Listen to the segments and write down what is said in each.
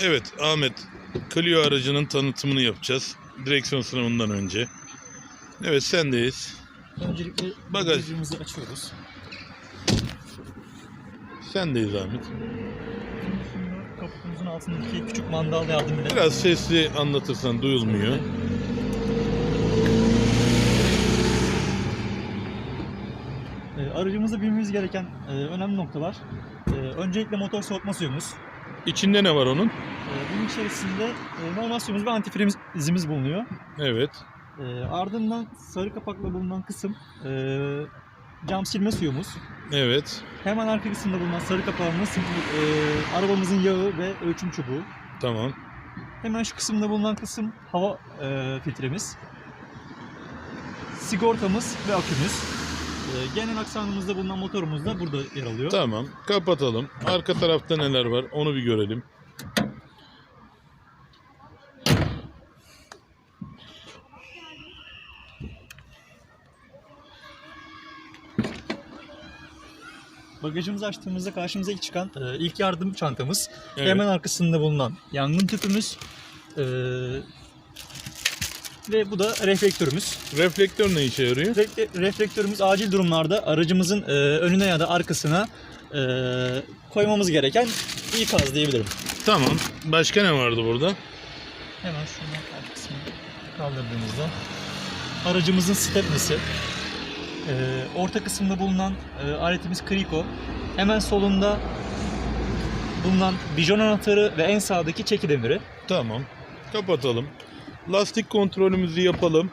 Evet Ahmet, Clio aracının tanıtımını yapacağız. Direksiyon sınavından önce. Evet sendeyiz. Öncelikle Bagaj. bagajımızı açıyoruz. Sendeyiz Ahmet. Kaputumuzun altındaki küçük mandal yardımıyla Biraz sesli anlatırsan duyulmuyor. Ee, aracımızda bilmemiz gereken e, önemli noktalar. Ee, öncelikle motor soğutma suyumuz. İçinde ne var onun? Ee, bunun içerisinde e, normal suyumuz ve antifrizimiz bulunuyor. Evet. Ee, ardından sarı kapakla bulunan kısım e, cam silme suyumuz. Evet. Hemen arka kısımda bulunan sarı kapağımız e, arabamızın yağı ve ölçüm çubuğu. Tamam. Hemen şu kısımda bulunan kısım hava e, filtremiz. Sigortamız ve akümüz. E, genel aksanımızda bulunan motorumuz da burada yer alıyor. Tamam. Kapatalım. Arka tarafta neler var onu bir görelim. Bagajımızı açtığımızda karşımıza ilk çıkan e, ilk yardım çantamız. Evet. Hemen arkasında bulunan yangın tüpümüz. E, ve bu da reflektörümüz. Reflektör ne işe yarıyor? Refle- reflektörümüz acil durumlarda aracımızın e, önüne ya da arkasına e, koymamız gereken ikaz diyebilirim. Tamam. Başka ne vardı burada? Hemen şuradan alt kısmını kaldırdığımızda aracımızın stepnesi. Ee, orta kısımda bulunan e, aletimiz Kriko. Hemen solunda bulunan bijon anahtarı ve en sağdaki çeki demiri. Tamam. Kapatalım. Lastik kontrolümüzü yapalım.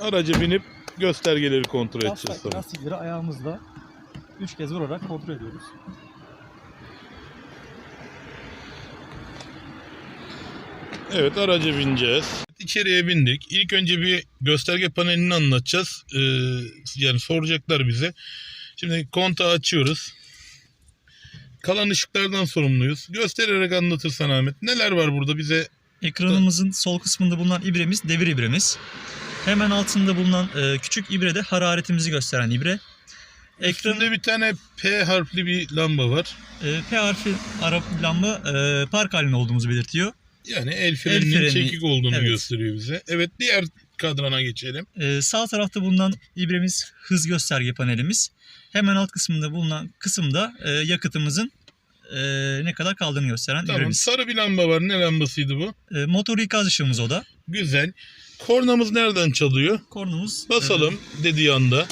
Araca binip göstergeleri kontrol edeceğiz sonra. lastikleri ayağımızla 3 kez vurarak kontrol ediyoruz. Evet araca bineceğiz. İçeriye bindik. İlk önce bir gösterge panelini anlatacağız. Ee, yani soracaklar bize. Şimdi kontağı açıyoruz. Kalan ışıklardan sorumluyuz. Göstererek anlatırsan Ahmet. Neler var burada bize? Ekranımızın sol kısmında bulunan ibremiz devir ibremiz. Hemen altında bulunan e, küçük ibre de hararetimizi gösteren ibre. Ekran Üstünde bir tane P harfli bir lamba var. e, P harfi Arap lamba e, park halinde olduğumuzu belirtiyor. Yani el freninin freni, çekik olduğunu evet. gösteriyor bize. Evet diğer kadrana geçelim. Ee, sağ tarafta bulunan ibremiz hız gösterge panelimiz. Hemen alt kısmında bulunan kısımda e, yakıtımızın e, ne kadar kaldığını gösteren Tamam ibremiz. sarı bir lamba var. Ne lambasıydı bu? E, motor ikaz ışığımız o da. Güzel. Kornamız nereden çalıyor? Kornumuz. Basalım dediği anda.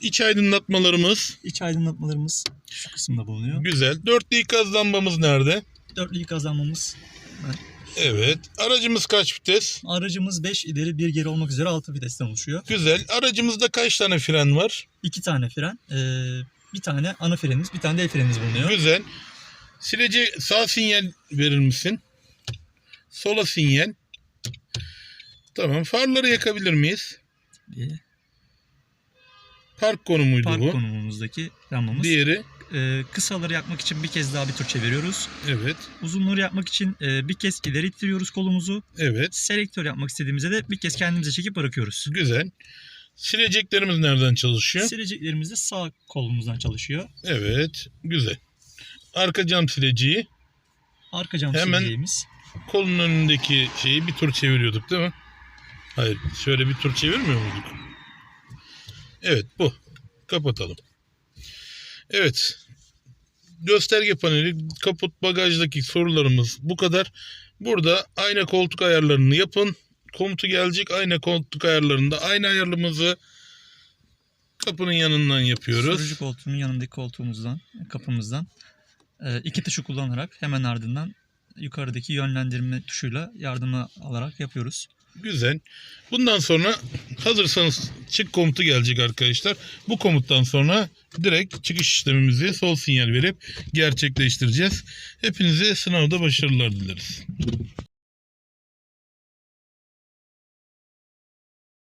İç aydınlatmalarımız E, iç aydınlatmalarımız şu kısımda bulunuyor. güzel. Dörtlü ikaz lambamız nerede? Dörtlü ikaz lambamız. Evet. Aracımız kaç vites? Aracımız 5 ileri 1 geri olmak üzere 6 vitesten oluşuyor. Güzel. Aracımızda kaç tane fren var? 2 tane fren. e, bir tane ana frenimiz, bir tane de el frenimiz bulunuyor. Güzel. Silece sağ sinyal verir misin? Sola sinyal. Tamam. Farları yakabilir miyiz? Bir Park konumuydu Park bu. konumumuzdaki lambamız. Diğeri. E, kısaları yakmak için bir kez daha bir tur çeviriyoruz. Evet. Uzunları yapmak için e, bir kez ileri ittiriyoruz kolumuzu. Evet. Selektör yapmak istediğimizde de bir kez kendimize çekip bırakıyoruz. Güzel. Sileceklerimiz nereden çalışıyor? Sileceklerimiz de sağ kolumuzdan çalışıyor. Evet. Güzel. Arka cam sileceği. Arka cam Hemen- sileceğimiz. kolun önündeki şeyi bir tur çeviriyorduk değil mi? Hayır, şöyle bir tur çevirmiyor muyduk? Evet, bu. Kapatalım. Evet. Gösterge paneli, kaput, bagajdaki sorularımız bu kadar. Burada ayna koltuk ayarlarını yapın. Komutu gelecek ayna koltuk ayarlarında aynı ayarımızı kapının yanından yapıyoruz. Sürücü koltuğunun yanındaki koltuğumuzdan, kapımızdan e, iki tuşu kullanarak hemen ardından yukarıdaki yönlendirme tuşuyla yardımı alarak yapıyoruz. Güzel. Bundan sonra hazırsanız çık komutu gelecek arkadaşlar. Bu komuttan sonra direkt çıkış işlemimizi sol sinyal verip gerçekleştireceğiz. Hepinize sınavda başarılar dileriz.